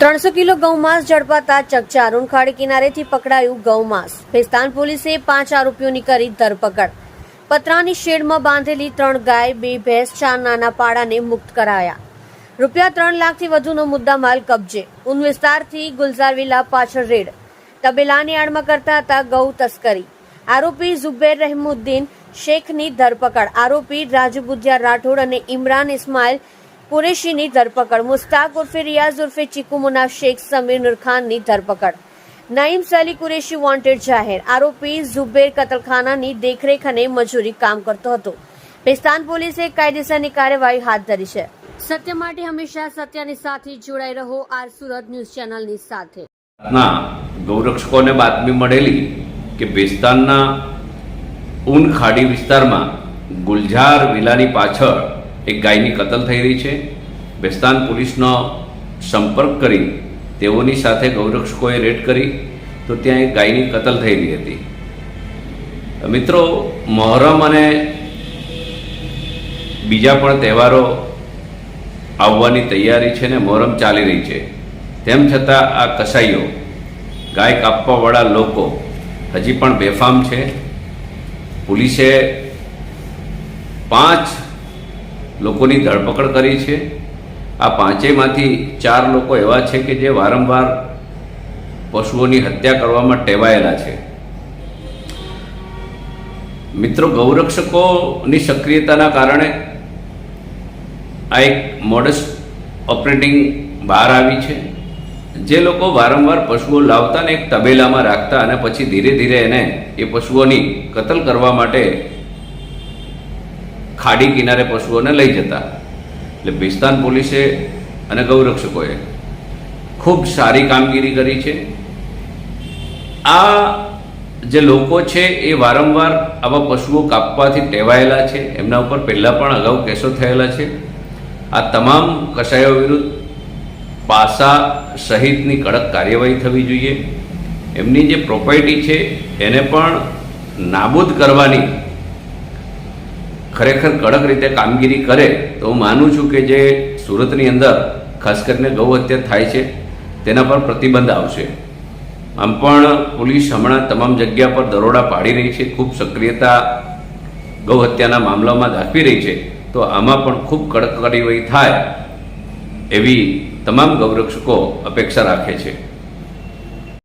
ત્રણસો કિલો ગૌમાંસ ઝડપાતા ચકચાર. ઉનખાડી કિનારેથી પકડાયું ગૌમાંસ ભેસ્તાન પોલીસે પાંચ આરોપીઓની કરી ધરપકડ. પતરાની શેડમાં બાંધેલી ત્રણ ગાય, બે ભેંસ, ચાર નાના પાડાને મુક્ત કરાયા. રૂપિયા ત્રણ લાખથી વધુનો મુદ્દામાલ કબજે. ઉન વિસ્તારથી ગુલઝાર વિલા પાછળ રેડ. તબેલાની આડમાં કરતા હતા ગૌ તસ્કરી. આરોપી ઝુબેર રહેમુદ્દીન શેખની ધરપકડ. આરોપી રાજુ રાઠોડ અને ઇમરાન ઇસ્માઇલ કુરેશીની ધરપકડ. મુસ્તાક ઉર્ફે રિયાઝ ઉર્ફે ચીકુ મુના શેખ સમીર નુરખાનની ધરપકડ. નાઇમ સાલી કુરેશી વોન્ટેડ જાહેર. આરોપી ઝુબેર કતલખાનાની દેખરેખ અને મજૂરી કામ કરતો હતો. પેસ્તાન પોલીસે કાયદેસરની કાર્યવાહી હાથ ધરી છે. સત્ય માટે હંમેશા સત્યની સાથે જોડાઈ રહો આર સુરત ન્યૂઝ ચેનલની સાથે. ના ગૌરક્ષકોને બાતમી મળેલી કે બેસ્તાનના ઉન ખાડી વિસ્તારમાં ગુલઝાર વિલાની પાછળ એક ગાયની કતલ થઈ રહી છે. બેસ્તાન પોલીસનો સંપર્ક કરી તેઓની સાથે ગૌરક્ષકોએ રેડ કરી તો ત્યાં એક ગાયની કતલ થયેલી હતી. મિત્રો, મહોરમ અને બીજા પણ તહેવારો આવવાની તૈયારી છે ને મોહરમ ચાલી રહી છે. તેમ છતાં આ કસાઈઓ ગાય કાપવાવાળા લોકો હજી પણ બેફામ છે. પોલીસે પાંચ લોકોની ધરપકડ કરી છે. આ પાંચેયમાંથી ચાર લોકો એવા છે કે જે વારંવાર પશુઓની હત્યા કરવામાં ટેવાયેલા છે. મિત્રો, ગૌરક્ષકોની સક્રિયતાના કારણે આ એક મોડસ ઓપરેટિંગ બહાર આવી છે. જે લોકો વારંવાર પશુઓ લાવતા ને એક તબેલામાં રાખતા અને પછી ધીરે ધીરે એને એ પશુઓની કતલ કરવા માટે ખાડી કિનારે પશુઓને લઈ જતા. એટલે બિસ્તાન પોલીસે અને ગૌરક્ષકોએ ખૂબ સારી કામગીરી કરી છે. આ જે લોકો છે એ વારંવાર આવા પશુઓ કાપવાથી ટેવાયેલા છે. એમના ઉપર પહેલાં પણ અગાઉ કેસો થયેલા છે. આ તમામ કસાયો વિરુદ્ધ પાસા સહિતની કડક કાર્યવાહી થવી જોઈએ. એમની જે પ્રોપર્ટી છે એને પણ નાબૂદ કરવાની ખરેખર કડક રીતે કામગીરી કરે તો હું માનું છું કે જે સુરતની અંદર, ખાસ કરીને ગૌ હત્યા થાય છે, તેના પર પ્રતિબંધ આવશે. આમ પણ પોલીસ હમણાં તમામ જગ્યા પર દરોડા પાડી રહી છે, ખૂબ સક્રિયતા ગૌ હત્યાના મામલામાં દાખવી રહી છે, તો આમાં પણ ખૂબ કડક કાર્યવાહી થાય એવી તમામ ગૌરક્ષકો અપેક્ષા રાખે છે.